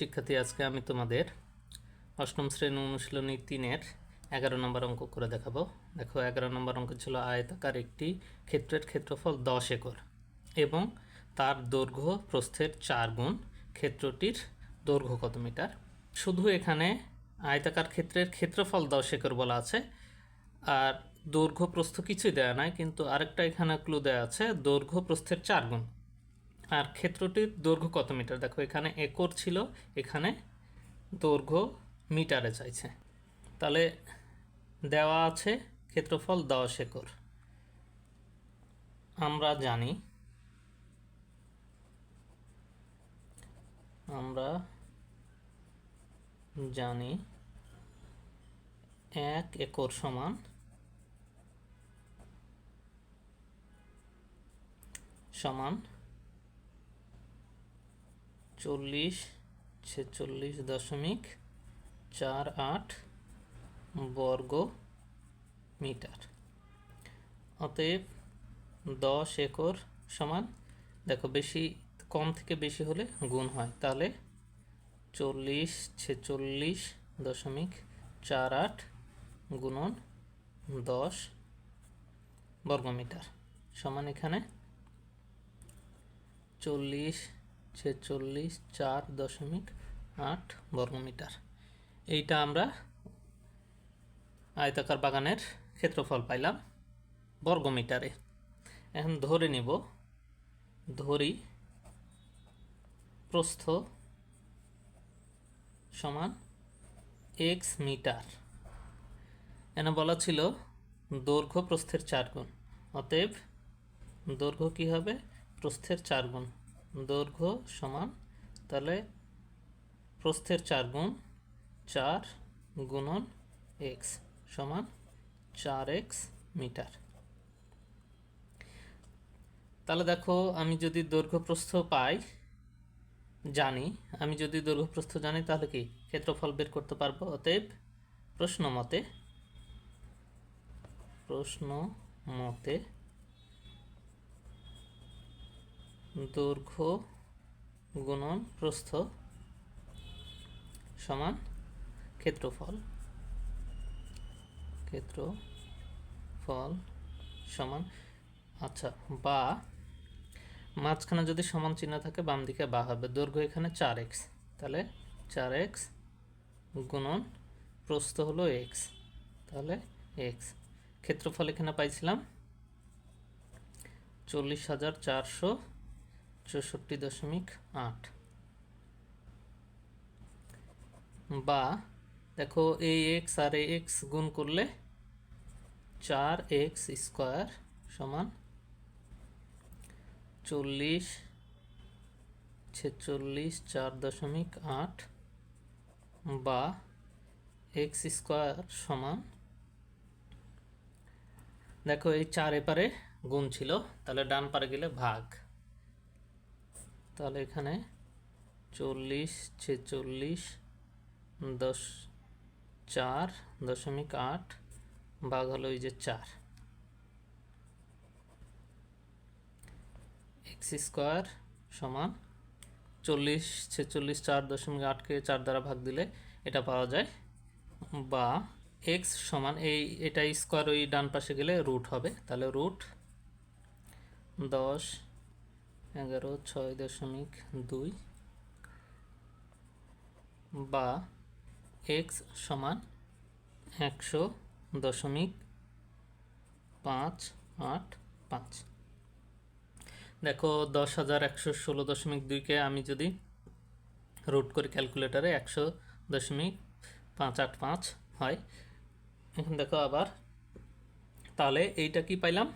শিক্ষার্থী, আজকে আমি তোমাদের অষ্টম শ্রেণি অনুশীলনী তিনের এগারো নম্বর অঙ্ক করে দেখাবো। দেখো, এগারো নম্বর অঙ্ক ছিল আয়তাকার একটি ক্ষেত্রের ক্ষেত্রফল দশ একর এবং তার দৈর্ঘ্য প্রস্থের চার গুণ। ক্ষেত্রটির দৈর্ঘ্য কত মিটার? শুধু এখানে আয়তাকার ক্ষেত্রের ক্ষেত্রফল দশ একর বলা আছে, আর দৈর্ঘ্য প্রস্থ কিছুই দেওয়া নাই, কিন্তু আরেকটা এখানে ক্লু দেওয়া আছে, দৈর্ঘ্য প্রস্থের চার গুণ। আর ক্ষেত্রটির দৈর্ঘ্য কত মিটার? দেখো, এখানে একর ছিল, এখানে দৈর্ঘ্য মিটারে চাইছে তাহলে দেওয়া আছে ক্ষেত্রফল দশ একর। আমরা জানি আমরা জানি এক একর সমান সমান চল্লিশ, ছেচল্লিশ দশমিক চার আট বর্গ মিটার। অতএব দশ একর সমান, দেখো বেশি, কম থেকে বেশি হলে গুণ হয়। তাহলে চল্লিশ, ছেচল্লিশ দশমিক চার আট গুণন দশ বর্গমিটার সমান এখানে চল্লিশ ছেচল্লিশ, চার দশমিক আট বর্গমিটার। এইটা আমরা আয়তাকার বাগানের ক্ষেত্রফল পাইলাম বর্গমিটারে। এখন ধরে নিব, ধরি প্রস্থ সমান এক্স মিটার। এনে বলা ছিল দৈর্ঘ্য প্রস্থের চার গুণ, অতএব দৈর্ঘ্য কী হবে? প্রস্থের চার গুণ। দৈর্ঘ্য সমান, তাহলে প্রস্থের চার গুণ চার গুণন এক্স সমান চার এক্স মিটার। তাহলে দেখো, আমি যদি দৈর্ঘ্য প্রস্থ পাই, জানি, আমি যদি দৈর্ঘ্য প্রস্থ জানি, তাহলে কি ক্ষেত্রফল বের করতে পারব? অতএব প্রশ্ন মতে প্রশ্ন মতে দৈর্ঘ্য গুণন প্রস্থ সমান ক্ষেত্রফল। ক্ষেত্রফল সমান আচ্ছা বা মাঝখানে যদি সমান চিহ্ন থাকে, বাম দিকে বা হবে। দৈর্ঘ্য এখানে চার এক্স। তাহলে চার এক্স গুণন প্রস্থ হলো এক্স। তাহলে এক্স। ক্ষেত্রফল এখানে পাইছিলাম চল্লিশ হাজার চারশো চৌষট্টি দশমিক আট। বা দেখো এই এক্স আর এই এক্স গুণ করলে চার এক্স স্কোয়ার সমান চল্লিশ, ছেচল্লিশ, চার দশমিক আট বা এক্স স্কোয়ার সমান দেখো এই চার এপারে গুণ ছিল, তাহলে ডান পারে গেলে ভাগ। তাহলে এখানে চল্লিশ, ছেচল্লিশ, দশ, চার, দশমিক আট ভাগ হলো ওই যে চার। এক্স স্কোয়ার সমান চল্লিশ, ছেচল্লিশ, চার, দশমিক আটকে চার দ্বারা ভাগ দিলে এটা পাওয়া যায় বা এক্স সমান এই, এটা স্কোয়ার ওই ডান পাশে গেলে রুট হবে। তাহলে রুট দশ এগারো, ছয় দশমিক দুই বা এক্স সমান একশো দশমিক পাঁচ আট পাঁচ। দেখো দশ হাজার একশো ষোলো দশমিক দুইকে আমি যদি রুট করি ক্যালকুলেটারে একশো দশমিক পাঁচ আট পাঁচ হয় এখন দেখো আবার তাহলে এইটা কি পাইলাম?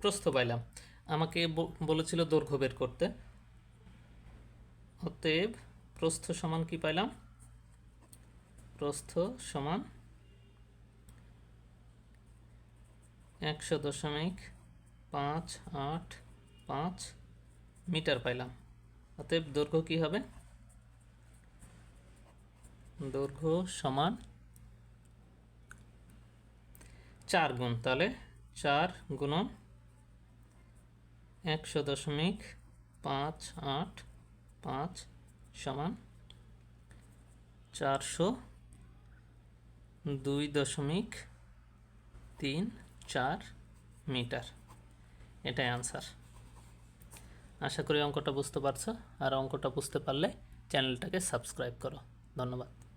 প্রস্থ পাইলাম। আমাকে বলেছিল দৈর্ঘ্য বের করতে। অতএব প্রস্থ সমান কি পাইলাম? প্রস্থ সমান একশো দশমিক পাঁচ আট পাঁচ মিটার পাইলাম। অতএব দৈর্ঘ্য কি হবে? দৈর্ঘ্য সমান চার গুণ, তাহলে চার গুণন একশো দশমিক পাঁচ আট পাঁচ সমান চারশো দুই দশমিক তিন চার মিটার। এটাই আনসার আশা করি অঙ্কটা বুঝতে পারছ। আর অঙ্কটা বুঝতে পারলে চ্যানেলটাকে সাবস্ক্রাইব করো। ধন্যবাদ।